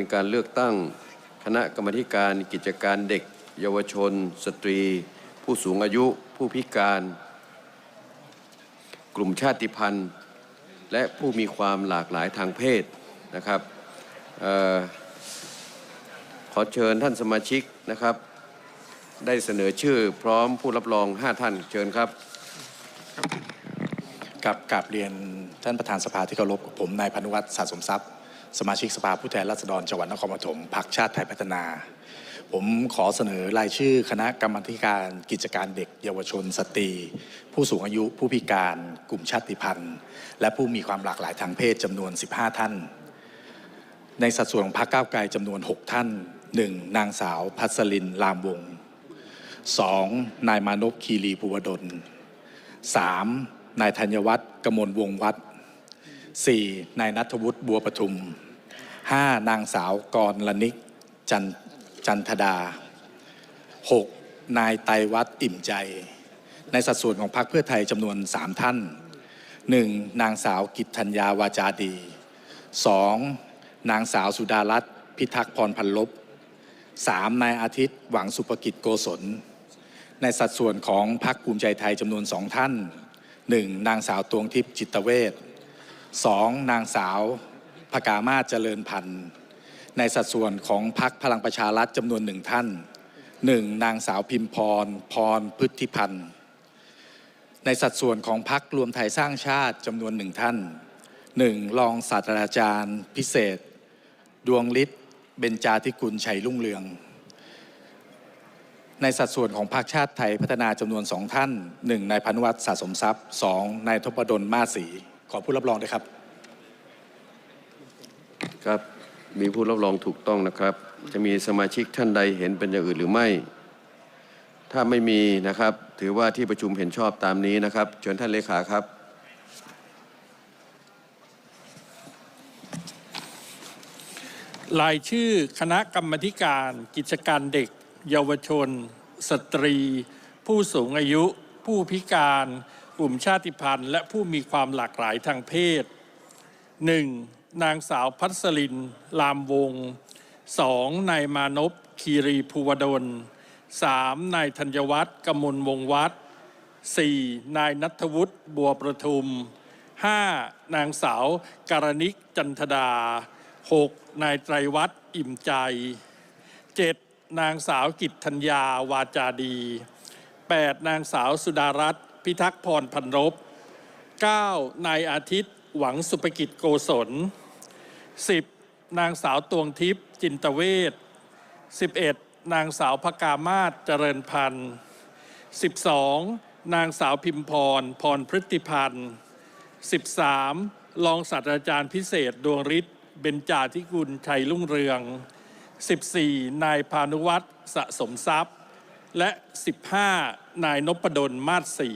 เป็นการเลือกตั้งคณะกรรมการกิจการเด็ก เยาวชน สตรี ผู้สูงอายุ ผู้พิการ กลุ่มชาติพันธุ์ และผู้มีความหลากหลายทางเพศนะครับออขอเชิญท่านสมาชิกนะครับ ได้เสนอชื่อพร้อมผู้รับรอง 5 ท่านเชิญครับกับกราบเรียนท่านประธานสภาที่เคารพผมนายพานุวัฒน์สะสมทรัพย์ สมาชิกสภาผู้แทนราษฎรจังหวัดนครปฐมพรรคชาติไทยพัฒนา ผมขอเสนอรายชื่อคณะกรรมธิการกิจการเด็ก เยาวชน สตรี ผู้สูงอายุผู้พิการ กลุ่มชาติพันธุ์ และผู้มีความหลากหลายทางเพศจำนวน 15 ท่าน ในสัดส่วนของพรรคก้าวไกลจำนวน 6 ท่าน 1. นางสาวพัสลินลามวงศ์ 2. นายมานพคีรีภูวดล 3. นายธัญวัฒน์กมลวงศ์วัด 4. นายนัทวุฒิบัวประทุม 5. นางสาวกรลนิกจันจันทดา 6. นายไตวัฒอิ่มใจ ในสัดส่วนของพรรคเพื่อไทยจำนวน 3 ท่าน 1. นางสาวกิตธัญญาวาจาดี 2. นางสาวสุดารัตน์พิทักษ์พรพันลบ 3. นายอาทิตย์หวังสุภกิจโกศล ในสัดส่วนของพรรคภูมิใจไทยจำนวนสองท่าน 1. นางสาวตวงทิพย์จิตเวช 2. นางสาวพกามาศเจริญพันธ์ในสัดส่วนของพรรคพลังประชารัฐจำนวนหนึ่งท่าน 1. นางสาวพิมพร พรพฤทธิพันธ์ในสัดส่วนของพรรครวมไทยสร้างชาติจำนวนหนึ่งท่าน 1. รองศาสตราจารย์ พิเศษ ดวงฤทธิ์เบญจาธิกุลชัยรุ่งเรือง ในสัดส่วนของพรรคชาติไทยพัฒนาจำนวนสองท่าน 1. นายพานุวัฒน์สะสมทรัพย์ 2. นายทพดลมาศรี ขอผู้รับรองด้วยครับ ครับมีผู้รับรองถูกต้องนะครับ จะมีสมาชิกท่านใดเห็นเป็นอย่างอื่นหรือไม่ ถ้าไม่มีนะครับ ถือว่าที่ประชุมเห็นชอบตามนี้นะครับเชิญท่านเลขาครับ รายชื่อคณะกรรมาธิการกิจการเด็ก เยาวชน สตรี ผู้สูงอายุ ผู้พิการ กลุ่มชาติพันธุ์ และผู้มีความหลากหลายทางเพศ 1. นางสาวพัสลิน ลามวง 2. นายมานพคีรีภูวดล 3. นายธัญวัฒน์กมลวงศ์วัด 4. นายนัทวุฒิบัวประทุม 5. นางสาวการณิกจันทดา 6. นายไตรวัฒน์อิ่มใจ 7. นางสาวกิตธัญญาวาจาดี 8. นางสาวสุดารัตน์ พิทักษ์พรพันรบ 9. นายอาทิตย์หวังสุภกิจโกศล 10. นางสาวตวงทิพย์จินตเวช 11. นางสาวพกามาศเจริญพันธ์ 12. นางสาวพิมพร พรพฤติพันธ์ 13. รองศาสตราจารย์พิเศษดวงฤทธิ์เบญจาธิกุลชัยรุ่งเรือง 14. นายพานุวัฒน์สะสมทรัพย์ และ 15. นายนพดลมาศศรี